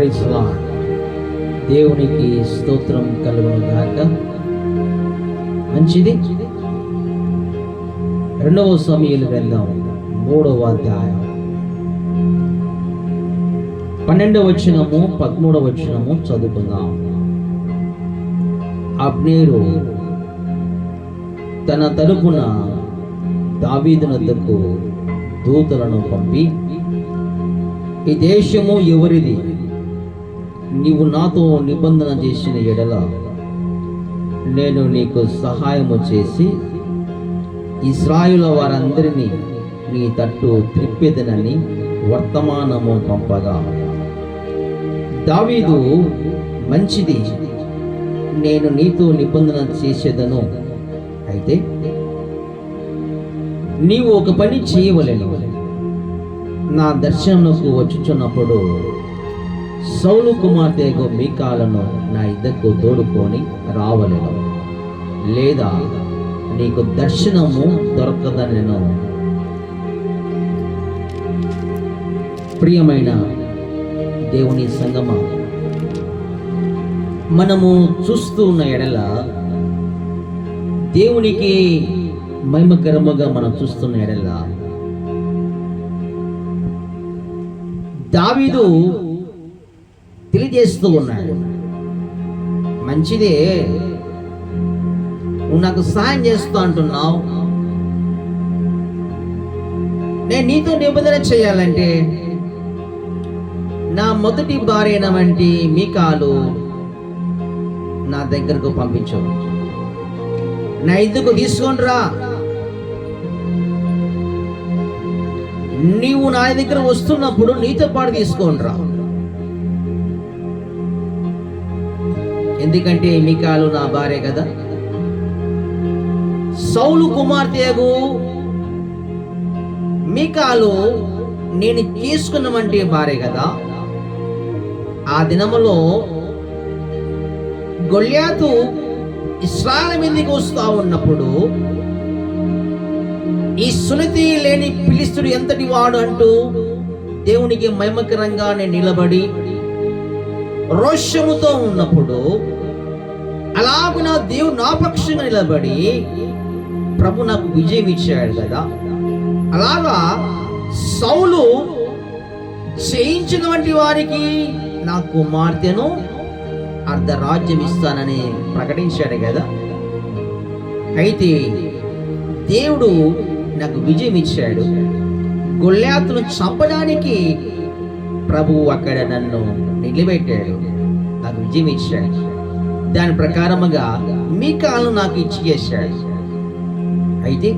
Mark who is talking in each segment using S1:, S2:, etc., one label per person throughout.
S1: ప్రైజ్లా దేవునికి స్తోత్రం కలుగును గాక మంచిది. రెండవ సమయాలు వెళ్దాం మూడవ అధ్యాయం. పన్నెండవ వచనము పదమూడవ వచనము చదువుకుందాం. అబ్నేరు తన తరపున దావీదునద్దకు దూతలను పంపి ఈ దేశము ఎవరిది? నీవు నాతో నిబంధన చేసిన ఎడల నేను నీకు సహాయము చేసి ఇస్రాయుల వారందరినీ నీ తట్టు త్రిప్పెదనని వర్తమానము పంపగా. దావీదు మంచిది. నేను నీతో నిబంధన చేసేదను. అయితే నీవు ఒక పని చేయవలెను. నా దర్శనముకు వచ్చుచున్నప్పుడు సౌలు కుమార్తెకు మీకాలను నా ఇద్దరు తోడుకొని రావలేను. లేదా నీకు దర్శనము దొరకదనెను ప్రియమైన దేవుని సంగమ మనము చూస్తూ ఉన్న ఎడల దేవునికి మహిమకరముగా మనం చూస్తున్న ఎడల దావీదు చేస్తూ ఉన్నాడు. మంచిదే. నువ్వు నాకు సాయం చేస్తూ అంటున్నావు. నేను నీతో నిబంధన చేయాలంటే నా మొదటి భార్యన వంటి మీ కాలు నా దగ్గరకు పంపించు. నా ఇందుకు తీసుకొని రా. నీవు నా దగ్గర వస్తున్నప్పుడు నీతో పాటు తీసుకొని రా. ఎందుకంటే మికాలు నా భార్య కదా. సౌలు కుమార్తెగు మికాలు నేను తీసుకున్నమంటే భార్య కదా. ఆ దినములో గొల్యాతు ఇస్రాయల్ మీదకి వస్తూ ఉన్నప్పుడు ఈ సునతి లేని పిలిస్తుడు ఎంతటి వాడు అంటూ దేవునికి మహిమకరంగా నేను నిలబడి రోషముతో ఉన్నప్పుడు అలాగున దేవుడు నా పక్షంగా నిలబడి ప్రభు నాకు విజయం ఇచ్చాడు కదా. అలాగా సౌలు చేయించినటువంటి వారికి నా కుమార్తెను అర్ధ రాజ్యం ఇస్తానని ప్రకటించాడు కదా. అయితే దేవుడు నాకు విజయం ఇచ్చాడు. గొల్లాతును చంపడానికి ప్రభువు అక్కడ నన్ను నిలబెట్టాడు. నాకు విజయం ఇచ్చాడు. దాని ప్రకారముగా మీ కాలు నాకు ఇచ్చి చేశాడు. అయితే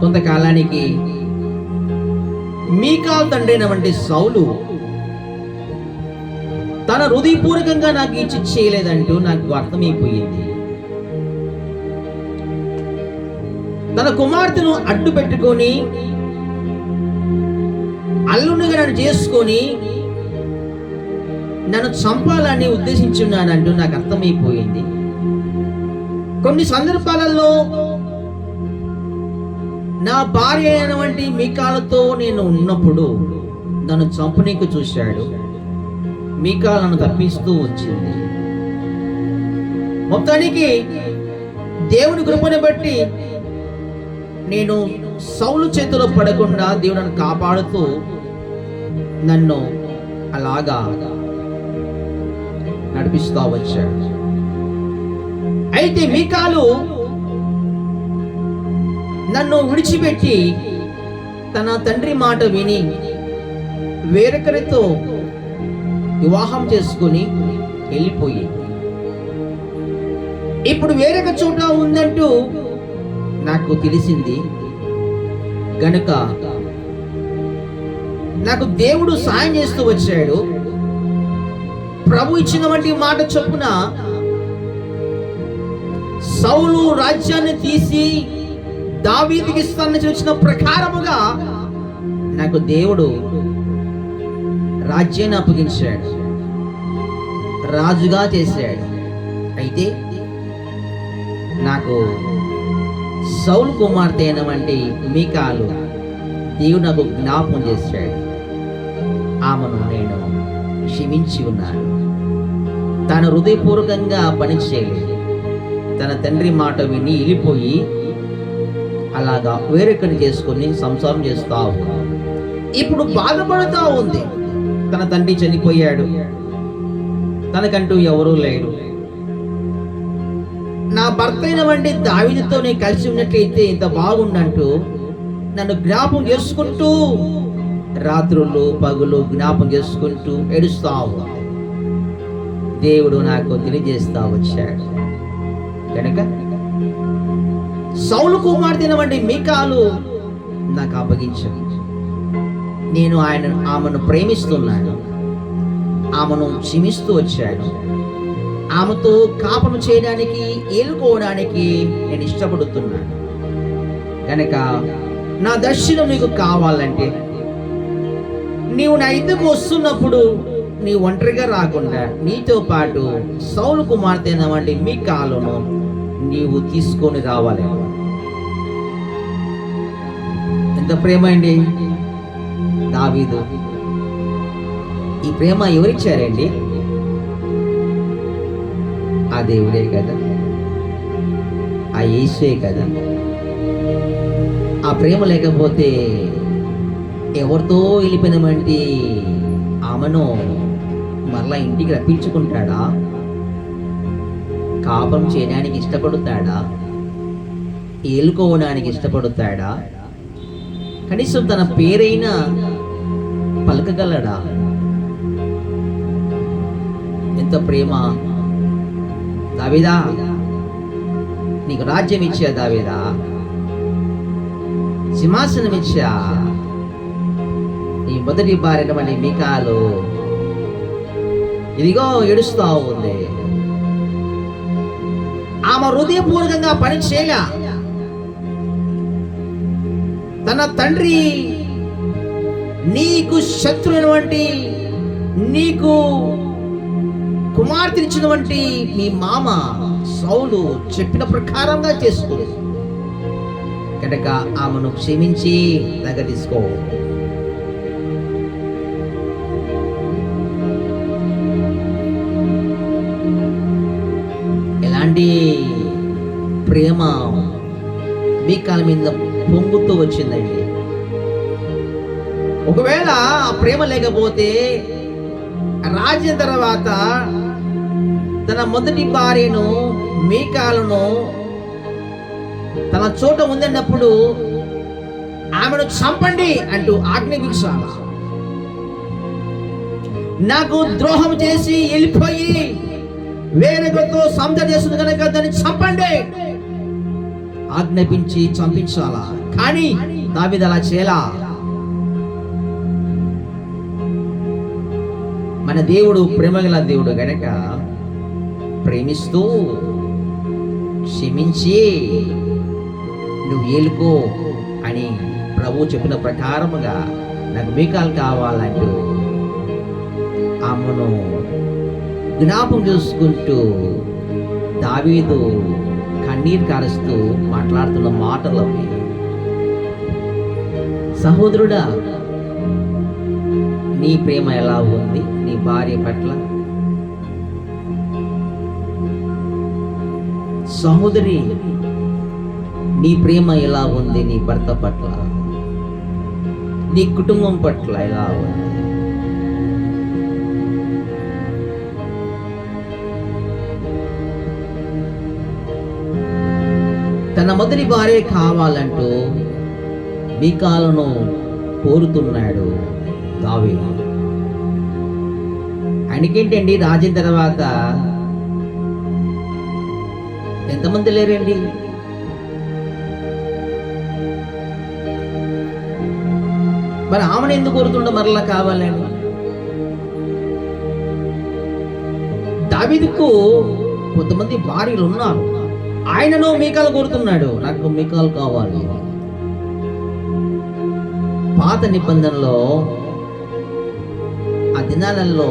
S1: కొంతకాలానికి మీకాల్ తండ్రైనటువంటి సౌలు తన హృదయపూర్వకంగా నాకు ఇచ్చి చేయలేదంటూ నాకు అర్థమైపోయింది. తన కుమార్తెను అడ్డు పెట్టుకొని అల్లునిగా నన్ను చేసుకొని నన్ను చంపాలని ఉద్దేశించున్నానంటూ నాకు అర్థమైపోయింది. కొన్ని సందర్భాలలో నా భార్య అయినటువంటి మీకాలతో నేను ఉన్నప్పుడు నన్ను చంపనీకు చూశాడు. మీకాల్ నన్ను తప్పిస్తూ వచ్చింది. మొత్తానికి దేవుని కృపను బట్టి నేను సౌలు చేతిలో పడకుండా దేవుడు నన్ను కాపాడుతూ నన్ను అలాగా నడిపిస్తూ వచ్చాడు అయితే మీకాలు నన్ను విడిచిపెట్టి తన తండ్రి మాట విని వేరొకరితో వివాహం చేసుకుని వెళ్ళిపోయి. ఇప్పుడు వేరొక చోట ఉందంటూ నాకు తెలిసింది. గనుక నాకు దేవుడు సాయం చేస్తూ వచ్చాడు. ప్రభు ఇచ్చిన వంటి మాట చొప్పున సౌలు రాజ్యాన్ని తీసి దావీదికి ఇస్తానని చూసిన ప్రకారముగా నాకు దేవుడు రాజ్యాన్ని అప్పగించాడు. రాజుగా చేశాడు. అయితే నాకు సౌలు కుమార్తె అయినటువంటి మీకాలు దేవుడు నాకు జ్ఞాపకం చేశాడు. ఆమెను నేను క్షమించి ఉన్నాను తాను హృదయపూర్వకంగా పని చేయలేదు. తన తండ్రి మాట విని వెళ్ళిపోయి అలాగా వేరొకరిని చేసుకొని సంసారం చేస్తా ఇప్పుడు బాధపడుతూ ఉంది. తన తండ్రి చనిపోయాడు. తనకంటూ ఎవరూ లేరు. నా భర్త అయినవంటి దావిదితో నేను కలిసి ఉన్నట్లయితే ఇంత బాగుండంటూ నన్ను జ్ఞాపం చేసుకుంటూ రాత్రులు పగులు జ్ఞాపం చేసుకుంటూ ఏడుస్తావు. దేవుడు నాకు తెలియజేస్తా వచ్చాడు. కనుక సౌలు కుమార్తెనవంటి మీకాలు నాకు అప్పగించను నేను ఆయన ఆమెను ప్రేమిస్తున్నాను. ఆమెను క్షమిస్తూ వచ్చాను. ఆమెతో కాపం చేయడానికి ఏలుకోవడానికి నేను ఇష్టపడుతున్నాను. కనుక నా దర్శనం మీకు కావాలంటే నీవు నా ఇద్దకు వస్తున్నప్పుడు నీ ఒంటరిగా రాకుండా నీతో పాటు సౌలు కుమార్తె వంటి మీ కాలును నీవు తీసుకొని రావాలి. ఎంత ప్రేమ అండి? దావీదు. ఈ ప్రేమ ఎవరిచ్చారండి? ఆ దేవుడే కదా. ఆ యేసే కదా. ఆ ప్రేమ లేకపోతే ఎవరితో వెళ్ళిపోయినమంటే ఆమెను మరలా ఇంటికి రప్పించుకుంటాడా? కాపం చేయడానికి ఇష్టపడుతాడా? ఏలుకోవడానికి ఇష్టపడుతాడా? కనీసం తన పేరైనా పలకగలడా? ఎంత ప్రేమ. దావిదా నీకు రాజ్యం ఇచ్చా దావిదా? సింహాసనం ఇచ్చా? నీ మొదటి భార్యనమని మీకాలు ఇదిగో ఏడుస్తా ఉంది. ఆమె హృదయపూర్వకంగా పని చేయల తన తండ్రి నీకు శత్రువైనటువంటి నీకు కుమార్తెనిచ్చినటువంటి మీ మామ సౌలు చెప్పిన ప్రకారంగా చేసుకో కనుక ఆమెను క్షమించి దగ్గర తీసుకో. ఎలాంటి ప్రేమ మీ కాలం మీద పొంగుతూ వచ్చిందండి. ఒకవేళ ఆ ప్రేమ లేకపోతే రాజ్యం తర్వాత తన మొదటి భార్యను మీకాలను తన చోట ఉందన్నప్పుడు ఆమెను చంపండి అంటూ ఆజ్ఞాపించాల నాకు ద్రోహం చేసి వెళ్ళిపోయి వేరొకరితో సంధ చేస్తుంది కనుక దాన్ని చంపండి. ఆజ్ఞాపించి చంపించాలా? కానీ దావిద అలా చేయాలా. మన దేవుడు ప్రేమగల దేవుడు గనక ప్రేమిస్తూ క్షమించి నువ్వు ఏలుకో అని ప్రభు చెప్పిన ప్రకారముగా నాకు మీకాలు కావాలంటూ ఆమెను జ్ఞాపం చేసుకుంటూ దావీదు కన్నీరు కారుస్తూ మాట్లాడుతున్న మాటలు అవి. సహోదరుడా నీ ప్రేమ ఎలా ఉంది? నీ భార్య పట్ల? సహోదరి నీ ప్రేమ ఎలా ఉంది? నీ భర్త పట్ల? నీ కుటుంబం పట్ల ఎలా ఉంది? తన మొదటి భార్య కావాలంటూ మీకాలను కోరుతున్నాడు దావి ఆయనకేంటండి రాజైన తర్వాత ఎంతమంది లేరండి? మరి ఆమెను ఎందుకు కోరుతుండ మరలా కావాలని? దావిదుకు కొంతమంది భార్యలు ఉన్నారు ఆయనను మీకాలు కోరుతున్నాడు నాకు మీకాలు కావాలి. పాత నిబంధనలో ఆ దినాలలో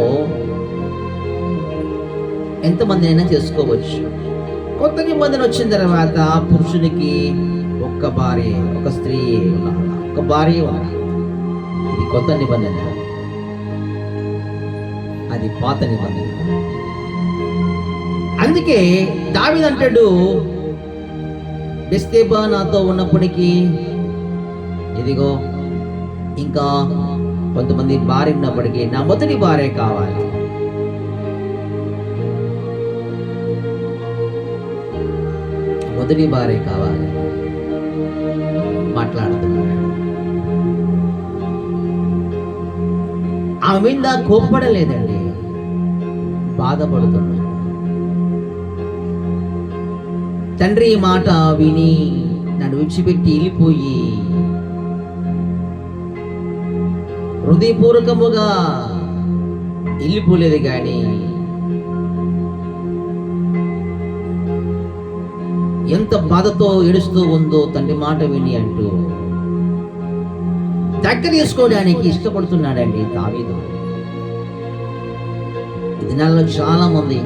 S1: ఎంతమంది అయినా చేసుకోవచ్చు. కొత్త నిబంధన వచ్చిన తర్వాత పురుషునికి ఒక్క భార్య ఒక స్త్రీ ఒక భార్య వారి ఇది కొత్త నిబంధన. అది పాత నిబంధన. అందుకే దావిదంటాడు బెస్తేబా నాతో ఉన్నప్పటికీ ఇదిగో ఇంకా కొంతమంది భార్య ఉన్నప్పటికీ నా మొదటి భార్య కావాలి. మొదటి భార్య కావాలి. మాట్లాడుతున్నాడు. ఆమె మీద కోప్పడలేదండి. బాధపడుతున్నాడు. తండ్రి మాట విని నన్ను విడిచిపెట్టి వెళ్ళిపోయి హృదయపూర్వకముగా వెళ్ళిపోలేదు కానీ ఎంత బాధతో ఏడుస్తూ ఉందో తండ్రి మాట విని అంటూ దగ్గర చేసుకోవడానికి ఇష్టపడుతున్నాడండి దావీదు. ఇది దినాల్లో చాలా మంది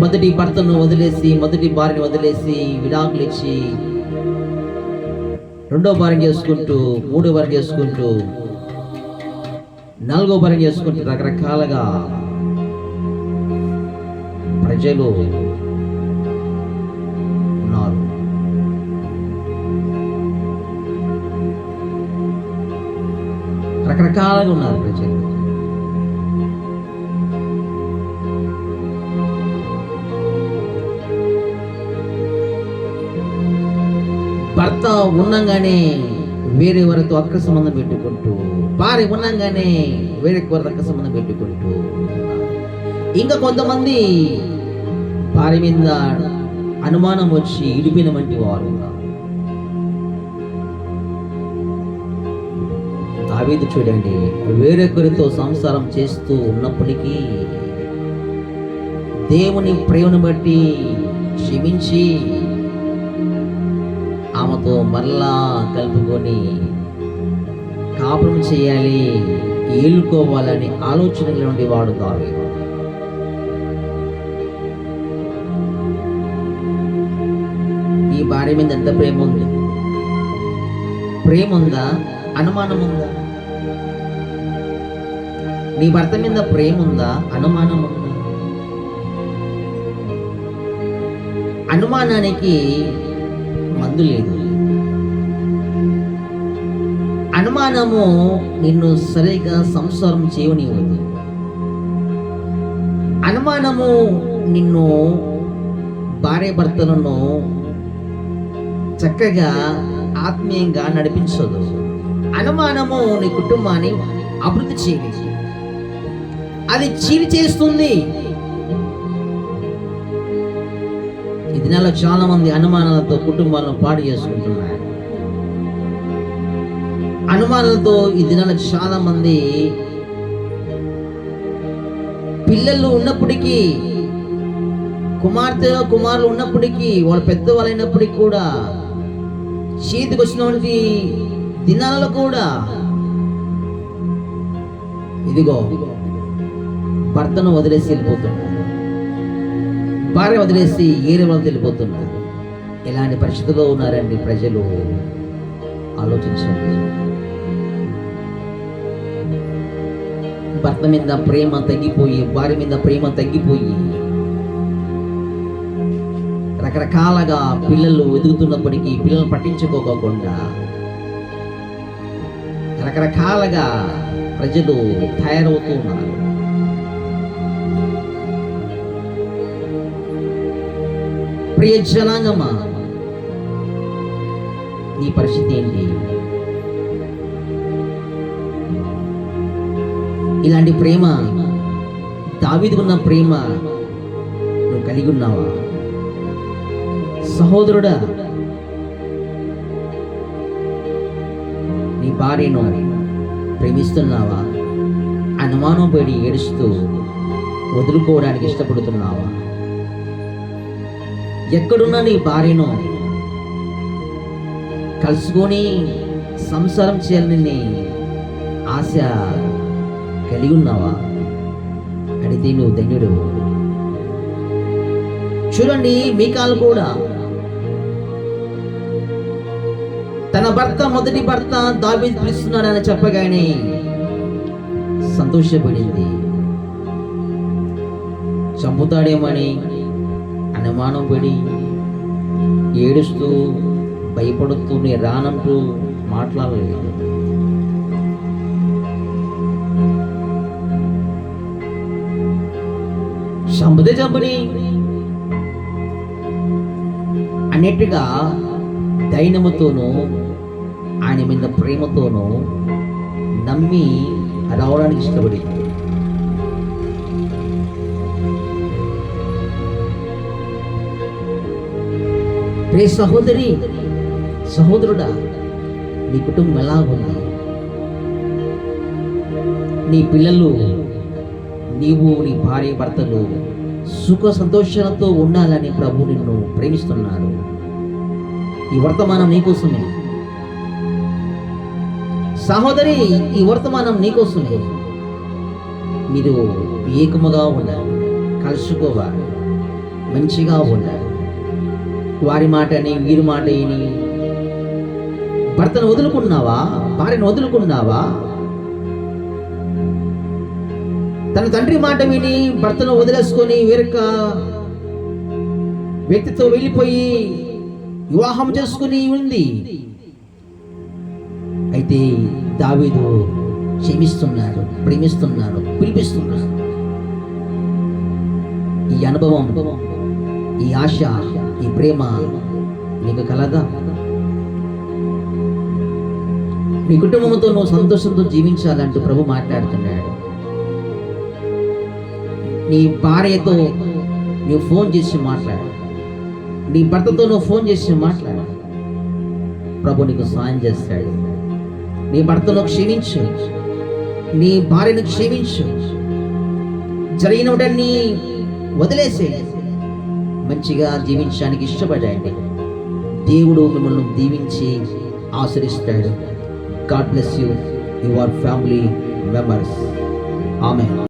S1: మొదటి భర్తను వదిలేసి మొదటి భార్యను వదిలేసి విడాకులు ఇచ్చి రెండో భార్య చేసుకుంటూ మూడో భార్య చేసుకుంటూ నాలుగో భార్య చేసుకుంటూ రకరకాలుగా ప్రజలు ఉన్నారు. రకరకాలుగా ఉన్నారు ప్రజలు. ఉన్నంగానే వేరే వారితో అక్క సంబంధం పెట్టుకుంటూ భార్య ఉన్నంగానే వేరే వారి అక్క సంబంధం పెట్టుకుంటూ ఇంకా కొంతమంది భార్య మీద అనుమానం వచ్చి ఇడిపిన వంటి వారు ఉన్నారు. దావీదు చూడండి వేరొకరితో సంసారం చేస్తూ ఉన్నప్పటికీ దేవుని ప్రేమను బట్టి క్షమించి మాతో మరలా కలుపుకొని కాపురం చేయాలి ఏలుకోవాలని ఆలోచనలు నుండి వాడు దావీదు. నీ భార్య మీద ఎంత ప్రేమ ఉంది? ప్రేమ ఉందా? అనుమానం ఉందా? నీ భర్త మీద ప్రేమ ఉందా? అనుమానం ఉందా? అనుమానానికి మందు లేదు. అనుమానము నిన్ను సరిగా సంసారం చేయనివ్వదు. అనుమానము నిన్ను భార్య భర్తలను చక్కగా ఆత్మీయంగా నడిపించదు. అనుమానము నీ కుటుంబాన్ని అభివృద్ధి చేయలేదు. అది చీలి చేస్తుంది. ఈ దినాల్లో చాలా మంది అనుమానాలతో కుటుంబాలను పాడు చేసుకుంటున్నారు. అనుమానాలతో ఈ దినాన చాలా మంది పిల్లలు ఉన్నప్పటికీ కుమార్తె కుమారులు ఉన్నప్పటికీ వాళ్ళు పెద్దవాళ్ళైనప్పటికీ కూడా చేతికి వచ్చినటువంటి దినాలలో కూడా ఇదిగో భర్తను వదిలేసి వెళ్ళిపోతున్నారు. భార్య వదిలేసి ఏరే వాళ్ళు వెళ్ళిపోతున్నారు. ఇలాంటి పరిస్థితుల్లో ఉన్నారండి ప్రజలు? ఆలోచించండి. భర్త మీద ప్రేమ తగ్గిపోయి భార్య మీద ప్రేమ తగ్గిపోయి రకరకాలుగా పిల్లలు ఎదుగుతున్నప్పటికీ పిల్లలు పట్టించుకోకుండా రకరకాలుగా ప్రజలు తయారవుతూ ఉన్నారు. ప్రియ జనాంగమా నీ పరిస్థితి ఏంటి? ఇలాంటి ప్రేమ దావీదుకున్న ప్రేమ నువ్వు కలిగి ఉన్నావా? సహోదరుడా నీ భార్యను ప్రేమిస్తున్నావా? అనుమానం పడి ఏడుస్తూ వదులుకోవడానికి ఇష్టపడుతున్నావా? ఎక్కడున్నా నీ భార్యను కలుసుకొని సంసారం చేయాలని ఆశ కలిగి ఉన్నావా? అడిగితే నువ్వు ధన్యుడు. చూడండి మీకాలు కూడా. తన భర్త మొదటి భర్త దావీదు పిలుస్తున్నాడని చెప్పగానే సంతోషపడింది. చంపుతాడేమని అనుమానం పడి ఏడుస్తూ భయపడుతూ రానంటూ మాట్లాడలేదు. చంపితే చంపని అన్నట్టుగా దైనముతోనూ ఆయన మీద ప్రేమతోనూ నమ్మి రావడానికి ఇష్టపడింది. రే సహోదరి సహోదరుడా నీ కుటుంబం ఎలా ఉంది నీ పిల్లలు నీవు నీ భార్య భర్తలు సుఖ సంతోషాలతో ఉండాలని ప్రభు నిన్ను ప్రేమిస్తున్నాడు. ఈ వర్తమానం నీకోసమే సహోదరి ఈ వర్తమానం నీకోసమే మీరు ఏకముగా ఉండాలి కలుసుకోవాలి మంచిగా ఉండాలి. వారి మాటని వీరి మాట విని భర్తను వదులుకున్నావా భార్యను వదులుకున్నావా తన తండ్రి మాట విని భర్తను వదిలేసుకొని వేరొక వ్యక్తితో వెళ్ళిపోయి వివాహం చేసుకుని ఉంది. అయితే దావీదు క్షమిస్తున్నాడు ప్రేమిస్తున్నాడు పిలిపిస్తున్నాడు. ఈ అనుభవం ఈ ఆశ ఈ ప్రేమ నీకు కలదా? నీ కుటుంబంతో నువ్వు సంతోషంతో జీవించాలంటూ ప్రభు మాట్లాడుతున్నాడు. నీ భార్యతో నువ్వు ఫోన్ చేసి మాట్లాడు. నీ భర్తతో నువ్వు ఫోన్ చేసి మాట్లాడు. ప్రభు నీకు సాయం చేస్తాడు. నీ భర్తను క్షమించు. నీ భార్యను క్షమించు. జరిగినవన్నీ వదిలేసే. మంచిగా జీవించడానికి ఇష్టపడండి. దేవుడు మిమ్మల్ని దీవించి ఆశ్రయిస్తాడు God bless you your family members ఆమె